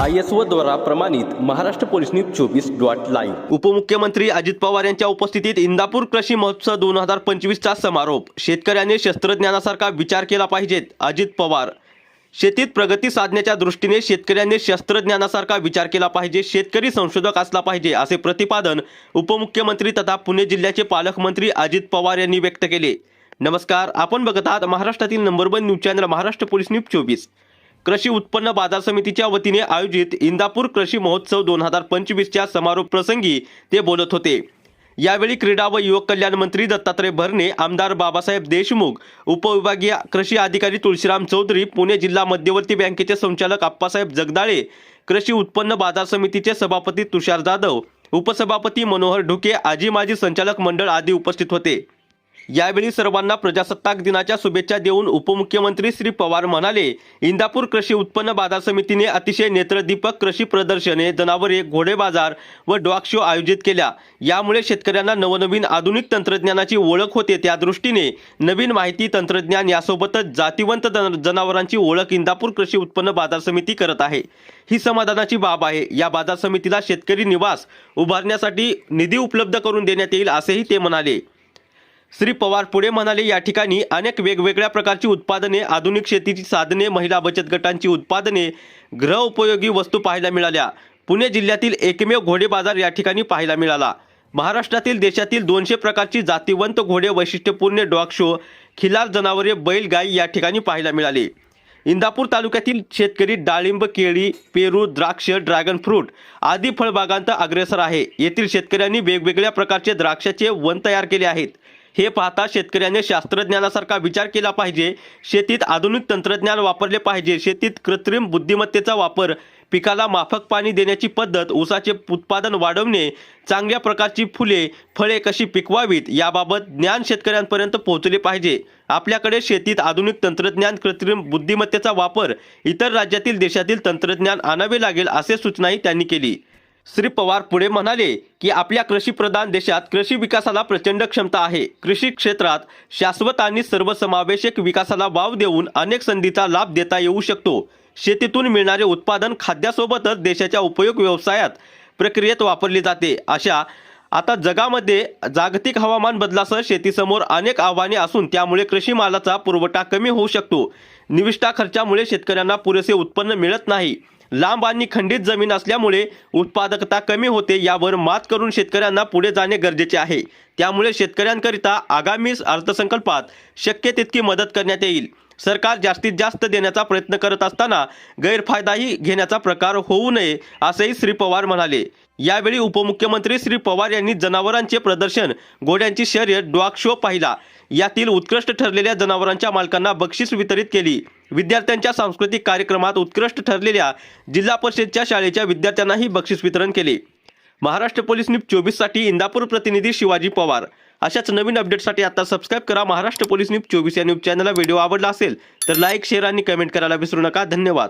I S O द्वारा प्रमाणित Maharashtra police news चोवीस डॉट लाईव्ह. उपमुख्यमंत्री अजित पवार यांच्या उपस्थितीत इंदापूर कृषी महोत्सव दोन हजार पंचवीसचा समारोप. शेतकऱ्याने शस्त्रज्ञानासारखा विचार केला पाहिजेत अजित पवार. शेतीत प्रगती साधण्याच्या दृष्टीने शेतकऱ्यांनी शस्त्रज्ञानासारखा विचार केला पाहिजे शेतकरी संशोधक असला पाहिजे असे प्रतिपादन उपमुख्यमंत्री तथा पुणे जिल्ह्याचे पालकमंत्री अजित पवार यांनी व्यक्त केले. नमस्कार आपण बघत आहात महाराष्ट्रातील number one news channel Maharashtra police news चोवीस. कृषी उत्पन्न बाजार समितीच्या वतीने आयोजित इंदापूर कृषी महोत्सव दोन हजार पंचवीसच्या समारोप प्रसंगी ते बोलत होते. यावेळी क्रीडा व युवक कल्याण मंत्री दत्तात्रय भरणे आमदार बाबासाहेब देशमुख उपविभागीय कृषी अधिकारी तुळशीराम चौधरी पुणे जिल्हा मध्यवर्ती बँकेचे संचालक आप्पासाहेब जगदाळे कृषी उत्पन्न बाजार समितीचे सभापती तुषार जाधव उपसभापती मनोहर ढुके आजी माजी संचालक मंडळ आदी उपस्थित होते. यावेळी सर्वांना प्रजासत्ताक दिनाच्या शुभेच्छा देऊन उपमुख्यमंत्री श्री पवार म्हणाले इंदापूर कृषी उत्पन्न बाजार समितीने अतिशय नेत्रदीपक कृषी प्रदर्शने जनावरे घोडे बाजार व डॉग शो आयोजित केल्या. यामुळे शेतकऱ्यांना नवनवीन आधुनिक तंत्रज्ञानाची ओळख होते. त्या दृष्टीने नवीन माहिती तंत्रज्ञान यासोबतच जातीवंत जनावरांची ओळख इंदापूर कृषी उत्पन्न बाजार समिती करत आहे. ही समाधानाची बाब आहे. या बाजार समितीला शेतकरी निवास उभारण्यासाठी निधी उपलब्ध करून देण्यात येईल असेही ते म्हणाले. श्री पवार पुढे म्हणाले या ठिकाणी अनेक वेगवेगळ्या प्रकारची उत्पादने आधुनिक शेतीची साधने महिला बचत गटांची उत्पादने गृह उपयोगी वस्तू पाहायला मिळाल्या. पुणे जिल्ह्यातील एकमेव घोडे बाजार या ठिकाणी पाहायला मिळाला. महाराष्ट्रातील देशातील दोनशे प्रकारची जातीवंत घोडे वैशिष्ट्यपूर्ण डॉग शो खिलार जनावरे बैल गाई या ठिकाणी पाहायला मिळाले. इंदापूर तालुक्यातील शेतकरी डाळिंब केळी पेरू द्राक्ष ड्रॅगन फ्रूट आदी फळबागांत अग्रेसर आहे. येथील शेतकऱ्यांनी वेगवेगळ्या प्रकारचे द्राक्षाचे वन तयार केले आहेत. हे पाहता शेतकऱ्याने शास्त्रज्ञानासारखा विचार केला पाहिजे. शेतीत आधुनिक तंत्रज्ञान वापरले पाहिजे. शेतीत कृत्रिम बुद्धिमत्तेचा वापर पिकाला माफक पाणी देण्याची पद्धत ऊसाचे उत्पादन वाढवणे चांगल्या प्रकारची फुले फळे कशी पिकवावीत याबाबत ज्ञान शेतकऱ्यांपर्यंत पोहोचले पाहिजे. आपल्याकडे शेतीत आधुनिक तंत्रज्ञान कृत्रिम बुद्धिमत्तेचा वापर इतर राज्यातील देशातील तंत्रज्ञान आणावे लागेल असे सूचनाही त्यांनी केली. श्री पवार पुढे म्हणाले की आपल्या कृषीप्रधान देशात कृषी विकासाला प्रचंड क्षमता आहे. कृषी क्षेत्रात शाश्वत आणि सर्वसमावेशक विकासाला वाव देऊन अनेक संधीचा लाभ देता येऊ शकतो. शेतीतून मिळणारे उत्पादन खाद्यासोबतच देशाच्या उपयोग व्यवसायात प्रक्रियेत वापरली जाते. अशा आता जगामध्ये जागतिक हवामान बदलासह शेतीसमोर अनेक आव्हाने असून त्यामुळे कृषी मालाचा पुरवठा कमी होऊ शकतो. निविष्ठा खर्चामुळे शेतकऱ्यांना पुरेसे उत्पन्न मिळत नाही. लांब आणि खंडित जमीन असल्यामुळे उत्पादकता कमी होते यावर मात करून शेतकऱ्यांना पुढे जाणे गरजेचे आहे. त्यामुळे शेतकऱ्यांकरिता आगामी अर्थसंकल्पात शक्य तितकी मदत करण्यात येईल. सरकार जास्तीत जास्त देण्याचा प्रयत्न करत असताना गैरफायदाही घेण्याचा प्रकार होऊ नये असेही श्री पवार म्हणाले. यावेळी उपमुख्यमंत्री श्री पवार यांनी जनावरांचे प्रदर्शन घोड्यांची शर्यत डॉग शो पाहिला. यातील उत्कृष्ट ठरलेल्या जनावरांच्या मालकांना बक्षीस वितरित केली. विद्यार्थ्यांच्या सांस्कृतिक कार्यक्रमात उत्कृष्ट ठरलेल्या जिल्हा परिषदच्या शाळेच्या विद्यार्थ्यांनाही बक्षीस वितरण केले. महाराष्ट्र पोलीस न्यूज चोवीससाठी इंदापूर प्रतिनिधी शिवाजी पवार. अशाच नवीन अपडेटसाठी आता सबस्क्राईब करा. महाराष्ट्र पोलीस न्यूज चोवीस या न्यूज चॅनलला व्हिडिओ आवडला असेल तर लाईक शेअर आणि कमेंट करायला विसरू नका. धन्यवाद.